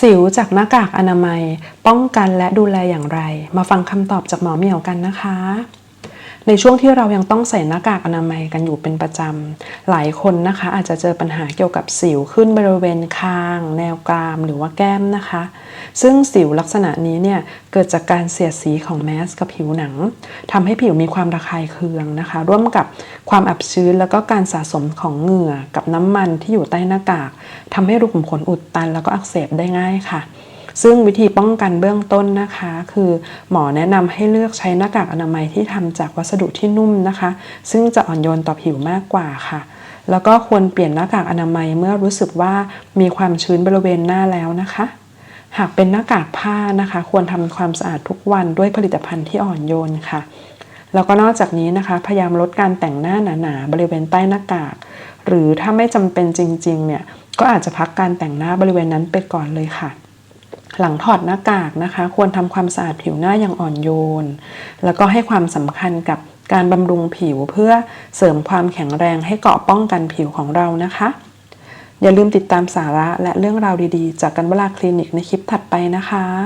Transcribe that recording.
สิวจากหน้ากากอนามัย ป้องกันและดูแลอย่างไร มาฟังคำตอบจากหมอเหมียวกันนะคะ ในช่วงที่เรายังต้องใส่หน้ากากอนามัยกันอยู่เป็นประจำ หลายคนนะคะอาจจะเจอปัญหาเกี่ยวกับสิวขึ้นบริเวณคาง แนวกรามหรือว่าแก้มนะคะ ซึ่งสิวลักษณะนี้เนี่ยเกิดจากการเสียดสีของแมสกับผิวหนังทำให้ผิวมีความระคายเคืองนะคะ ร่วมกับความอับชื้นแล้วก็การสะสมของเหงื่อกับน้ำมันที่อยู่ใต้หน้ากากทำให้รูขุมขนอุดตันแล้วก็อักเสบได้ง่ายค่ะ ซึ่งวิธีป้องกันเบื้องต้นนะคะ คือหมอแนะนำให้เลือกใช้หน้ากากอนามัยที่ทำจากวัสดุที่นุ่มนะคะ ซึ่งจะอ่อนโยนต่อผิวมากกว่าค่ะแล้วก็ควรเปลี่ยนหน้ากากอนามัยเมื่อรู้สึกว่ามีความชื้นบริเวณหน้าแล้วนะคะ หากเป็นหน้ากากผ้านะคะ ควรทำความสะอาดทุกวันด้วยผลิตภัณฑ์ที่อ่อนโยนค่ะ แล้วก็นอกจากนี้นะคะ พยายามลดการแต่งหน้าหนาๆบริเวณใต้หน้ากาก หรือถ้าไม่จำเป็นจริงๆเนี่ยก็อาจจะพักการแต่งหน้าบริเวณนั้นไปก่อนเลยค่ะ หลังถอดหน้ากากนะคะ ควรทำความสะอาดผิวหน้าอย่างอ่อนโยน แล้วก็ให้ความสำคัญกับการบำรุงผิวเพื่อเสริมความแข็งแรงให้เกาะป้องกันผิวของเรานะคะ อย่าลืมติดตามสาระและเรื่องราวดีๆ จากกันเวลาคลินิกในคลิปถัดไปนะคะ